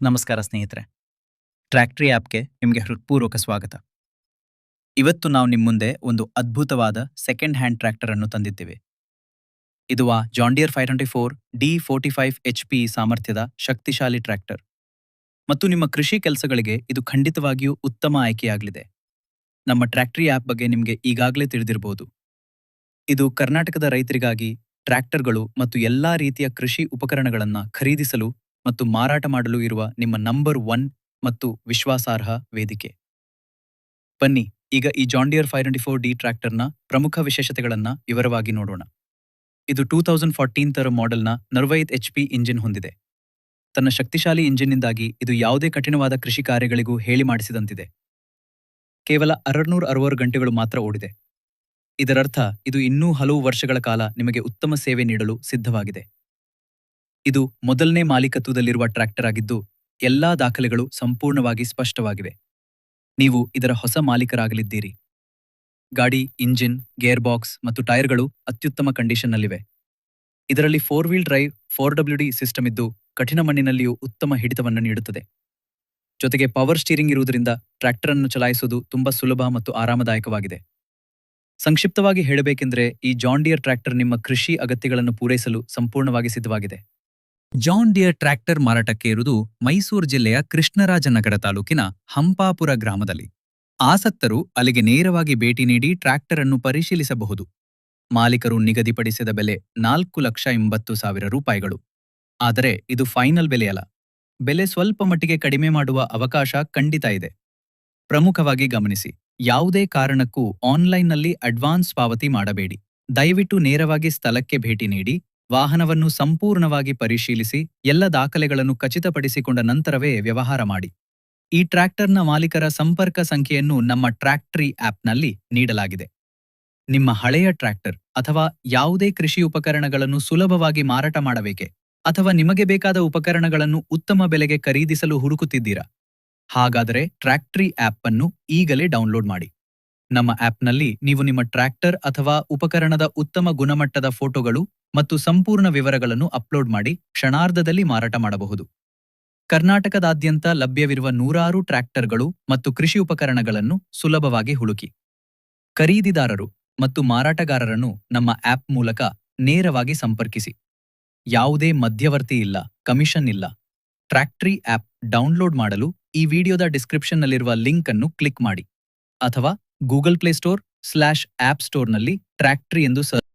ನಮಸ್ಕಾರ ಸ್ನೇಹಿತರೆ. ಟ್ರ್ಯಾಕ್ಟ್ರಿ ಆ್ಯಪ್ಗೆ ನಿಮಗೆ ಹೃತ್ಪೂರ್ವಕ ಸ್ವಾಗತ. ಇವತ್ತು ನಾವು ನಿಮ್ಮ ಮುಂದೆ ಒಂದು ಅದ್ಭುತವಾದ ಸೆಕೆಂಡ್ ಹ್ಯಾಂಡ್ ಟ್ರ್ಯಾಕ್ಟರ್ ಅನ್ನು ತಂದಿದ್ದೇವೆ. ಇದು ಆ John Deere five twenty four D forty five H P ಸಾಮರ್ಥ್ಯದ ಶಕ್ತಿಶಾಲಿ ಟ್ರ್ಯಾಕ್ಟರ್ ಮತ್ತು ನಿಮ್ಮ ಕೃಷಿ ಕೆಲಸಗಳಿಗೆ ಇದು ಖಂಡಿತವಾಗಿಯೂ ಉತ್ತಮ ಆಯ್ಕೆಯಾಗಲಿದೆ. ನಮ್ಮ ಟ್ರ್ಯಾಕ್ಟ್ರಿ ಆ್ಯಪ್ ಬಗ್ಗೆ ನಿಮಗೆ ಈಗಾಗಲೇ ತಿಳಿದಿರಬಹುದು ಇದು ಕರ್ನಾಟಕದ ರೈತರಿಗಾಗಿ ಟ್ರ್ಯಾಕ್ಟರ್ಗಳು ಮತ್ತು ಎಲ್ಲಾ ರೀತಿಯ ಕೃಷಿ ಉಪಕರಣಗಳನ್ನು ಖರೀದಿಸಲು ಮತ್ತು ಮಾರಾಟ ಮಾಡಲು ಇರುವ ನಿಮ್ಮ ನಂಬರ್ ಒನ್ ಮತ್ತು ವಿಶ್ವಾಸಾರ್ಹ ವೇದಿಕೆ. ಬನ್ನಿ, ಈಗ ಈ John Deere five twenty four D ಟ್ರ್ಯಾಕ್ಟರ್ನ ಪ್ರಮುಖ ವಿಶೇಷತೆಗಳನ್ನ ವಿವರವಾಗಿ ನೋಡೋಣ. ಇದು ಟೂ ತೌಸಂಡ್ ಫಾರ್ಟೀನ್ ತರ ಮಾಡೆಲ್ನ ನರ್ವೈತ್ ಎಚ್ ಪಿ ಇಂಜಿನ್ ಹೊಂದಿದೆ. ತನ್ನ ಶಕ್ತಿಶಾಲಿ ಇಂಜಿನ್ನಿಂದಾಗಿ ಇದು ಯಾವುದೇ ಕಠಿಣವಾದ ಕೃಷಿ ಕಾರ್ಯಗಳಿಗೂ ಹೇಳಿ ಮಾಡಿಸಿದಂತಿದೆ. ಕೇವಲ ಅರನೂರ ಅರವರು ಗಂಟೆಗಳು ಮಾತ್ರ ಓಡಿದೆ. ಇದರರ್ಥ, ಇದು ಇನ್ನೂ ಹಲವು ವರ್ಷಗಳ ಕಾಲ ನಿಮಗೆ ಉತ್ತಮ ಸೇವೆ ನೀಡಲು ಸಿದ್ಧವಾಗಿದೆ. ಇದು ಮೊದಲನೇ ಮಾಲೀಕತ್ವದಲ್ಲಿರುವ ಟ್ರ್ಯಾಕ್ಟರ್ ಆಗಿದ್ದು, ಎಲ್ಲಾ ದಾಖಲೆಗಳು ಸಂಪೂರ್ಣವಾಗಿ ಸ್ಪಷ್ಟವಾಗಿವೆ. ನೀವು ಇದರ ಹೊಸ ಮಾಲೀಕರಾಗಲಿದ್ದೀರಿ. ಗಾಡಿ, ಇಂಜಿನ್ ಗೇರ್ ಬಾಕ್ಸ್ ಮತ್ತು ಟೈರ್ಗಳು ಅತ್ಯುತ್ತಮ ಕಂಡೀಷನ್ನಲ್ಲಿವೆ. ಇದರಲ್ಲಿ four wheel drive, four W D system ಇದ್ದು, ಕಠಿಣ ಮಣ್ಣಿನಲ್ಲಿಯೂ ಉತ್ತಮ ಹಿಡಿತವನ್ನು ನೀಡುತ್ತದೆ. ಜೊತೆಗೆ ಪವರ್ ಸ್ಟೀರಿಂಗ್ ಇರುವುದರಿಂದ ಟ್ರ್ಯಾಕ್ಟರ್ ಅನ್ನು ಚಲಾಯಿಸುವುದು ತುಂಬಾ ಸುಲಭ ಮತ್ತು ಆರಾಮದಾಯಕವಾಗಿದೆ. ಸಂಕ್ಷಿಪ್ತವಾಗಿ ಹೇಳಬೇಕೆಂದರೆ, ಈ ಜಾಂಡಿಯರ್ ಟ್ರ್ಯಾಕ್ಟರ್ ನಿಮ್ಮ ಕೃಷಿ ಅಗತ್ಯಗಳನ್ನು ಪೂರೈಸಲು ಸಂಪೂರ್ಣವಾಗಿ ಸಿದ್ಧವಾಗಿದೆ. ಜಾನ್ ಡಿಯರ್ ಟ್ರ್ಯಾಕ್ಟರ್ ಮಾರಾಟಕ್ಕೆ ಇರುವುದು ಮೈಸೂರು ಜಿಲ್ಲೆಯ ಕೃಷ್ಣರಾಜನಗರ ತಾಲೂಕಿನ ಹಂಪಾಪುರ ಗ್ರಾಮದಲ್ಲಿ. ಆಸಕ್ತರು ಅಲ್ಲಿಗೆ ನೇರವಾಗಿ ಭೇಟಿ ನೀಡಿ ಟ್ರ್ಯಾಕ್ಟರ್ ಅನ್ನು ಪರಿಶೀಲಿಸಬಹುದು. ಮಾಲೀಕರು ನಿಗದಿಪಡಿಸಿದ ಬೆಲೆ ನಾಲ್ಕು ಲಕ್ಷ ಎಂಬತ್ತು ಸಾವಿರ ರೂಪಾಯಿಗಳು. ಆದರೆ ಇದು ಫೈನಲ್ ಬೆಲೆಯಲ್ಲ. ಬೆಲೆ ಸ್ವಲ್ಪ ಮಟ್ಟಿಗೆ ಕಡಿಮೆ ಮಾಡುವ ಅವಕಾಶ ಖಂಡಿತ ಇದೆ. ಪ್ರಮುಖವಾಗಿ ಗಮನಿಸಿ, ಯಾವುದೇ ಕಾರಣಕ್ಕೂ ಆನ್ಲೈನ್ನಲ್ಲಿ ಅಡ್ವಾನ್ಸ್ ಪಾವತಿ ಮಾಡಬೇಡಿ. ದಯವಿಟ್ಟು ನೇರವಾಗಿ ಸ್ಥಳಕ್ಕೆ ಭೇಟಿ ನೀಡಿ ವಾಹನವನ್ನು ಸಂಪೂರ್ಣವಾಗಿ ಪರಿಶೀಲಿಸಿ ಎಲ್ಲ ದಾಖಲೆಗಳನ್ನು ಖಚಿತಪಡಿಸಿಕೊಂಡ ನಂತರವೇ ವ್ಯವಹಾರ ಮಾಡಿ. ಈ ಟ್ರ್ಯಾಕ್ಟರ್ನ ಮಾಲೀಕರ ಸಂಪರ್ಕ ಸಂಖ್ಯೆಯನ್ನು ನಮ್ಮ ಟ್ರ್ಯಾಕ್ಟ್ರಿ ಆಪ್ನಲ್ಲಿ ನೀಡಲಾಗಿದೆ. ನಿಮ್ಮ ಹಳೆಯ ಟ್ರ್ಯಾಕ್ಟರ್ ಅಥವಾ ಯಾವುದೇ ಕೃಷಿ ಉಪಕರಣಗಳನ್ನು ಸುಲಭವಾಗಿ ಮಾರಾಟ ಮಾಡಬೇಕೆ ಅಥವಾ ನಿಮಗೆ ಬೇಕಾದ ಉಪಕರಣಗಳನ್ನು ಉತ್ತಮ ಬೆಲೆಗೆ ಖರೀದಿಸಲು ಹುಡುಕುತ್ತಿದ್ದೀರಾ? ಹಾಗಾದರೆ ಟ್ರ್ಯಾಕ್ಟ್ರಿ ಆಪ್ ಅನ್ನು ಈಗಲೇ ಡೌನ್ಲೋಡ್ ಮಾಡಿ. ನಮ್ಮ ಆಪ್ನಲ್ಲಿ ನೀವು ನಿಮ್ಮ ಟ್ರ್ಯಾಕ್ಟರ್ ಅಥವಾ ಉಪಕರಣದ ಉತ್ತಮ ಗುಣಮಟ್ಟದ ಫೋಟೋಗಳು ಮತ್ತು ಸಂಪೂರ್ಣ ವಿವರಗಳನ್ನು ಅಪ್ಲೋಡ್ ಮಾಡಿ ಕ್ಷಣಾರ್ಧದಲ್ಲಿ ಮಾರಾಟ ಮಾಡಬಹುದು. ಕರ್ನಾಟಕದಾದ್ಯಂತ ಲಭ್ಯವಿರುವ ನೂರಾರು ಟ್ರ್ಯಾಕ್ಟರ್ಗಳು ಮತ್ತು ಕೃಷಿ ಉಪಕರಣಗಳನ್ನು ಸುಲಭವಾಗಿ ಹುಡುಕಿ. ಖರೀದಿದಾರರು ಮತ್ತು ಮಾರಾಟಗಾರರನ್ನು ನಮ್ಮ ಆಪ್ ಮೂಲಕ ನೇರವಾಗಿ ಸಂಪರ್ಕಿಸಿ. ಯಾವುದೇ ಮಧ್ಯವರ್ತಿ ಇಲ್ಲ, ಕಮಿಷನ್ ಇಲ್ಲ. ಟ್ರ್ಯಾಕ್ಟ್ರಿ ಆಪ್ ಡೌನ್ಲೋಡ್ ಮಾಡಲು ಈ ವಿಡಿಯೋದ ಡಿಸ್ಕ್ರಿಪ್ಷನ್ನಲ್ಲಿರುವ ಲಿಂಕ್ ಅನ್ನು ಕ್ಲಿಕ್ ಮಾಡಿ. ಅಥವಾ Google Play Store slash app ಸ್ಟೋರ್ನಲ್ಲಿ ಟ್ರ್ಯಾಕ್ಟ್ರಿ ಎಂದು ಸರ್ಚ್